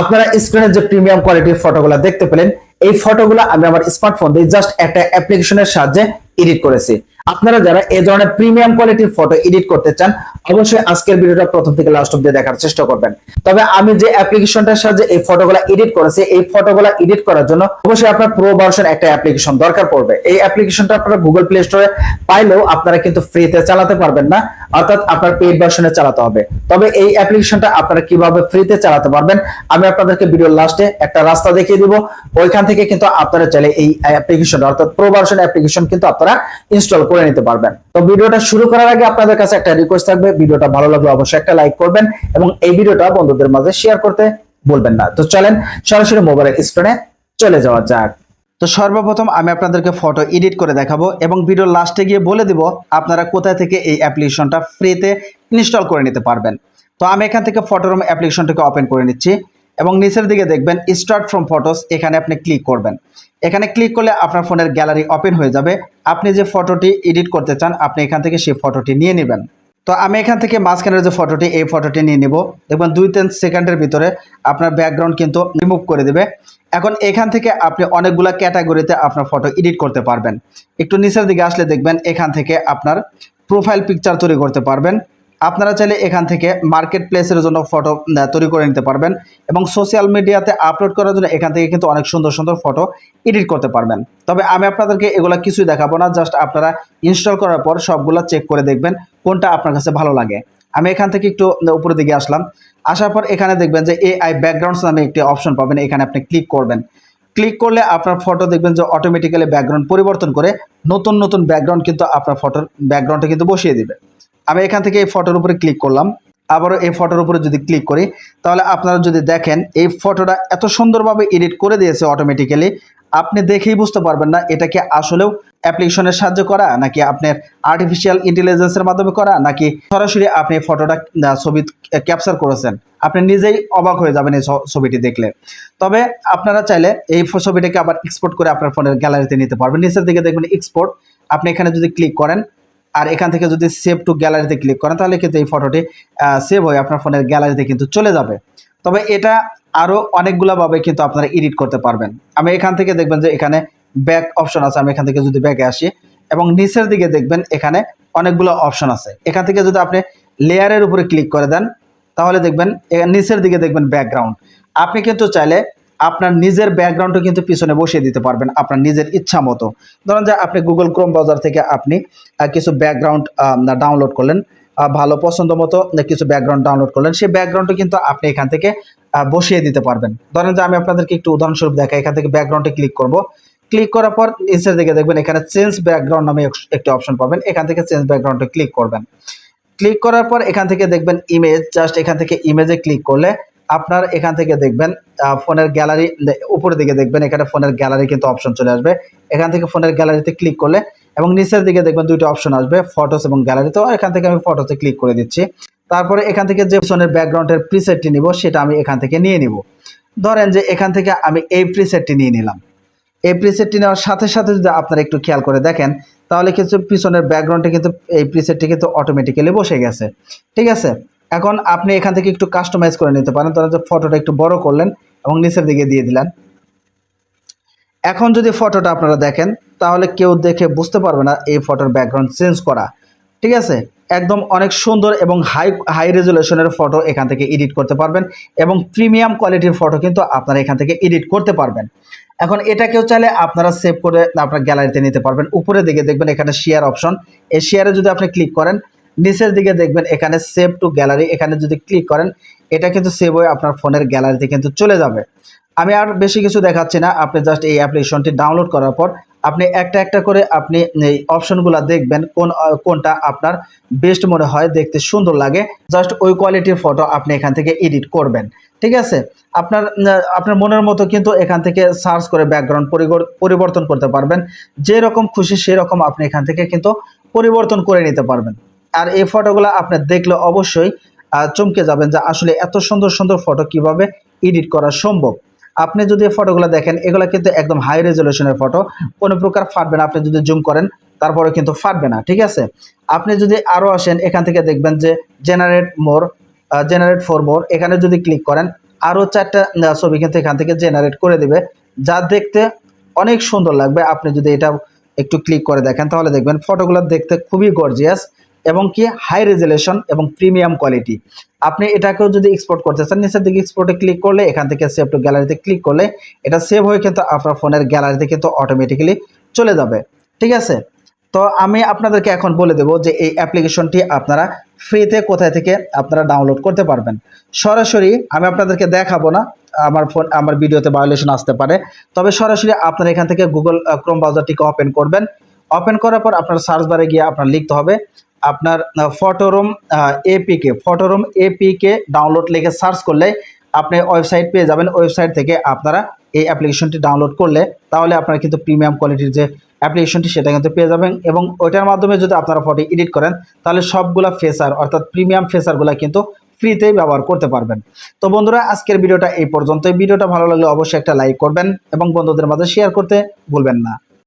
আপনারা স্ক্রিনে যে প্রিমিয়াম কোয়ালিটির ফটোগুলো দেখতে পেলেন, এই ফটোগুলো আমি আমার স্মার্টফোন দিয়ে জাস্ট একটা অ্যাপ্লিকেশনের সাহায্যে এডিট করেছি। আপনারা যারা এই ধরনের প্রিমিয়াম কোয়ালিটির ফটো এডিট করতে চান, অবশ্যই আজকের ভিডিওটা প্রথম থেকে লাস্ট অব্দি দেখার চেষ্টা করবেন। তবে আমি যে অ্যাপ্লিকেশনটার সাহায্যে এই ফটোগুলো এডিট করেছি, এই ফটোগুলো এডিট করার জন্য অবশ্যই আপনার প্রো ভার্সন একটা অ্যাপ্লিকেশন দরকার পড়বে। এই অ্যাপ্লিকেশনটা আপনারা গুগল প্লে স্টোরে পাইলেও আপনারা কিন্তু ফ্রিতে চালাতে পারবেন না, অর্থাৎ আপনার পেইড ভার্সনে চালাতে হবে। তবে এই অ্যাপ্লিকেশনটা আপনারা কীভাবে ফ্রিতে চালাতে পারবেন, আমি আপনাদেরকে ভিডিওর লাস্টে একটা রাস্তা দেখিয়ে দিব। ওইখান থেকে কিন্তু আপনারা চাইলে এই অ্যাপ্লিকেশন অর্থাৎ প্রো ভার্সন অ্যাপ্লিকেশন কিন্তু আপনারা ইনস্টল করে নিতে পারবেন। তো ভিডিওটা শুরু করার আগে আপনাদের কাছে একটা রিকোয়েস্ট থাকবে, ভিডিওটা ভালো লাগলে অবশ্যই একটা লাইক করবেন এবং এই ভিডিওটা বন্ধুদের মাঝে শেয়ার করতে বলবেন না। তো চলেন সরাসরি মোবাইলের স্ক্রিনে চলে যাওয়া যাক। তো সর্বপ্রথম আমি আপনাদেরকে ফটো এডিট করে দেখাবো এবং ভিডিওর লাস্টে গিয়ে বলে দিব আপনারা কোথায় থেকে এই অ্যাপ্লিকেশনটা ফ্রিতে ইনস্টল করে নিতে পারবেন। তো আমি এখান থেকে ফটোরুম অ্যাপ্লিকেশনটাকে ওপেন করে নিচ্ছি। এবং নিচের দিকে দেখবেন স্টার্ট ফ্রম ফটোস এখানে আপনি ক্লিক করবেন। এখানে ক্লিক করলে আপনার ফোনের গ্যালারি ওপেন হয়ে যাবে। আপনি যে ফটোটি এডিট করতে চান, আপনি এখান থেকে সেই ফটোটি নিয়ে নেবেন। তো আমি এখান থেকে মাঝখানের যে ফটোটি এই ফটোটি নিয়ে নিব। দেখবেন দুই তিন সেকেন্ডের ভিতরে আপনার ব্যাকগ্রাউন্ড কিন্তু রিমুভ করে দেবে। এখন এখান থেকে আপনি অনেকগুলো ক্যাটাগরিতে আপনার ফটো এডিট করতে পারবেন। একটু নিচের দিকে আসলে দেখবেন এখান থেকে আপনার প্রোফাইল পিকচার তৈরি করতে পারবেন। আপনারা চাইলে এখান থেকে মার্কেট প্লেসের জন্য ফটো তৈরি করে নিতে পারবেন এবং সোশ্যাল মিডিয়াতে আপলোড করার জন্য এখান থেকে কিন্তু অনেক সুন্দর সুন্দর ফটো এডিট করতে পারবেন। তবে আমি আপনাদেরকে এগুলো কিছুই দেখাবো না জাস্ট আপনারা ইনস্টল করার পর সবগুলো চেক করে দেখবেন কোনটা আপনার কাছে ভালো লাগে। আমি এখান থেকে একটু উপরের দিকে আসলাম। আসার পর এখানে দেখবেন যে এআই ব্যাকগ্রাউন্ডস নামে একটি অপশন পাবেন, এখানে আপনি ক্লিক করবেন। ক্লিক করলে আপনার ফটো দেখবেন যে অটোমেটিক্যালি ব্যাকগ্রাউন্ড পরিবর্তন করে নতুন নতুন ব্যাকগ্রাউন্ড কিন্তু আপনার ফটোর ব্যাকগ্রাউন্ডটা কিন্তু বসিয়ে দিবে। আমি এখান থেকে এই ফটোর উপরে ক্লিক করলাম। আবারও এই ফটোর উপরে যদি ক্লিক করি, তাহলে আপনারা যদি দেখেন, এই ফটোটা এত সুন্দরভাবে এডিট করে দিয়েছে অটোমেটিক্যালি আপনি দেখেই বুঝতে পারবেন না এটা কি আসলেও অ্যাপ্লিকেশনের সাহায্য করা, নাকি আপনার আর্টিফিশিয়াল ইন্টেলিজেন্সের মাধ্যমে করা, নাকি সরাসরি আপনি ফটোটা ছবি ক্যাপচার করেছেন। আপনি নিজেই অবাক হয়ে যাবেন এই ছবিটি দেখলে। তবে আপনারা চাইলে এই ছবিটাকে আবার এক্সপোর্ট করে আপনার ফোনের গ্যালারিতে নিতে পারবেন। নিচের দিকে দেখবেন এক্সপোর্ট আপনি এখানে যদি ক্লিক করেন আর এখান থেকে যদি সেভ টু গ্যালারিতে ক্লিক করেন, তাহলে কিন্তু এই ফটোটি সেভ হয়ে আপনার ফোনের গ্যালারিতে কিন্তু চলে যাবে। তবে এটা আরও অনেকগুলোভাবে কিন্তু আপনারা এডিট করতে পারবেন। আমি এখান থেকে দেখবেন যে এখানে ব্যাক অপশন আছে, আমি এখান থেকে যদি ব্যাকে আসি, এবং নিচের দিকে দেখবেন এখানে অনেকগুলো অপশন আছে। এখান থেকে যদি আপনি লেয়ারের উপরে ক্লিক করে দেন, তাহলে দেখবেন নিচের দিকে দেখবেন ব্যাকগ্রাউন্ড আপনি কিন্তু চাইলে আপনার নিজের ব্যাকগ্রাউন্ডও কিন্তু পিছনে বসিয়ে দিতে পারবেন আপনার নিজের ইচ্ছা মতো। ধরুন যে আপনি গুগল ক্রোম ব্রাউজার থেকে আপনি কিছু ব্যাকগ্রাউন্ড ডাউনলোড করলেন ভালো পছন্দ মতো কিছু ব্যাকগ্রাউন্ড ডাউনলোড করলেন, সেই ব্যাকগ্রাউন্ডটা কিন্তু আপনি এখান থেকে বসিয়ে দিতে পারবেন। ধরেন যে আমি আপনাদেরকে একটু উদাহরণস্বরূপ দেখাই, এখান থেকে ব্যাকগ্রাউন্ডে ক্লিক করব। ক্লিক করার পর নিচের দিকে দেখবেন এখানে চেঞ্জ ব্যাকগ্রাউন্ড নামে একটি অপশন পাবেন, এখান থেকে চেঞ্জ ব্যাকগ্রাউন্ডে ক্লিক করবেন। ক্লিক করার পর এখান থেকে দেখবেন ইমেজ জাস্ট এখান থেকে ইমেজে ক্লিক করলে আপনার এখান থেকে দেখবেন ফোনের গ্যালারি উপরের দিকে দেখবেন, এখানে ফোনের গ্যালারি কিন্তু অপশন চলে আসবে। এখান থেকে ফোনের গ্যালারিতে ক্লিক করলে এবং নিচের দিকে দেখবেন দুইটা অপশন আসবে ফটোস এবং গ্যালারি তো এখান থেকে আমি ফটোতে ক্লিক করে দিচ্ছি। তারপরে এখান থেকে যে ফোনের ব্যাকগ্রাউন্ডের প্রিসেটটি নিব, সেটা আমি এখান থেকে নিয়ে নিব। ধরেন যে এখান থেকে আমি এই প্রিসেটটি নিয়ে নিলাম। এই প্রিসেটটি নেওয়ার সাথে সাথে যদি আপনারা একটু খেয়াল করে দেখেন, তাহলে কিছু পিছনের ব্যাকগ্রাউন্ডে কিন্তু, এই প্রিসেটটি কিন্তু অটোমেটিক্যালি বসে গেছে। ঠিক আছে? এখন আপনি এখান থেকে একটু কাস্টমাইজ করে নিতে পারেন। যে ফটোটা একটু বড় করলেন এবং নিচের দিকে দিয়ে দিলেন। এখন যদি ফটোটা আপনারা দেখেন, তাহলে কেউ দেখে বুঝতে পারবে না এই ফটোর ব্যাকগ্রাউন্ড চেঞ্জ করা। ঠিক আছে? একদম অনেক সুন্দর এবং হাই হাই রেজুলেশনের ফটো এখান থেকে এডিট করতে পারবেন এবং প্রিমিয়াম কোয়ালিটির ফটো কিন্তু আপনারা এখান থেকে এডিট করতে পারবেন। এখন এটাকেও চাইলে আপনারা সেভ করে আপনার গ্যালারিতে নিতে পারবেন। উপরের দিকে দেখবেন এখানে শেয়ার অপশন এই শেয়ারে যদি আপনি ক্লিক করেন নিচের দিকে দেখবেন এখানে সেভ টু গ্যালারি এখানে যদি ক্লিক করেন, এটা কিন্তু সেভ হয়ে আপনার ফোনের গ্যালারিতে কিন্তু চলে যাবে। আমি আর বেশি কিছু দেখাচ্ছি না, আপনি জাস্ট এই অ্যাপ্লিকেশনটি ডাউনলোড করার পর আপনি একটা একটা করে আপনি এই অপশনগুলো দেখবেন, কোন কোনটা আপনার বেস্ট মনে হয়, দেখতে সুন্দর লাগে। জাস্ট ওই কোয়ালিটির ফটো আপনি এখান থেকে এডিট করবেন, ঠিক আছে? আপনার আপনার মনের মতো কিন্তু এখান থেকে সার্চ করে ব্যাকগ্রাউন্ড পরিবর্তন করতে পারবেন। যেরকম খুশি সেরকম আপনি এখান থেকে কিন্তু পরিবর্তন করে নিতে পারবেন। আর এই ফটোগুলো আপনি দেখলে অবশ্যই চমকে যাবেন যে আসলে এত সুন্দর সুন্দর ফটো কীভাবে এডিট করা সম্ভব। আপনি যদি ফটোগুলো দেখেন, এগুলো কিন্তু একদম হাই রেজলিউশনের ফটো। কোনো প্রকার ফাটবে না, আপনি যদি জুম করেন তারপরে কিন্তু ফাটবে না, ঠিক আছে? আপনি যদি আরও আসেন, এখান থেকে দেখবেন যে generate more generate for more এখানে যদি ক্লিক করেন আরও চারটা ছবি কিন্তু এখান থেকে জেনারেট করে দেবে। যা দেখতে অনেক সুন্দর লাগবে। আপনি যদি এটা একটু ক্লিক করে দেখেন, তাহলে দেখবেন ফটোগুলো দেখতে খুবই গর্জিয়াস এবং কি হাই রেজুলেশন এবং প্রিমিয়াম কোয়ালিটি আপনি এটাকেও যদি এক্সপোর্ট করতে চান, নিচের দিকে এক্সপোর্টে ক্লিক করলে, এখান থেকে সেভ টু গ্যালারিতে ক্লিক করলে, এটা সেভ হয়ে কিন্তু আপনার ফোনের গ্যালারিতে কিন্তু অটোমেটিক্যালি চলে যাবে। ঠিক আছে? তো আমি আপনাদেরকে এখন বলে দেবো যে এই অ্যাপ্লিকেশনটি আপনারা ফ্রিতে কোথায় থেকে আপনারা ডাউনলোড করতে পারবেন। সরাসরি আমি আপনাদেরকে দেখাবো না, আমার ফোন আমার ভিডিওতে ভায়োলেশন আসতে পারে। তবে সরাসরি আপনারা এখান থেকে গুগল ক্রোম ব্রাউজারটিকে ওপেন করবেন। ওপেন করার পর আপনার সার্চ বারে গিয়ে আপনার লিখতে হবে আপনার Photoroom APK Photoroom APK download লিখে সার্চ করলে আপনি ওয়েবসাইট পেয়ে যাবেন। ওয়েবসাইট থেকে আপনারা এই অ্যাপ্লিকেশনটি ডাউনলোড করলে তাহলে আপনারা কিন্তু প্রিমিয়াম কোয়ালিটির যে অ্যাপ্লিকেশনটি সেটা কিন্তু পেয়ে যাবেন এবং ওইটার মাধ্যমে যদি আপনারা ফটো এডিট করেন, তাহলে সবগুলা ফেসার অর্থাৎ প্রিমিয়াম ফেসারগুলো কিন্তু ফ্রিতেই ব্যবহার করতে পারবেন। তো বন্ধুরা, আজকের ভিডিওটা এই পর্যন্ত ভিডিওটা ভালো লাগলে অবশ্যই একটা লাইক করবেন এবং বন্ধুদের মাঝে শেয়ার করতে ভুলবেন না।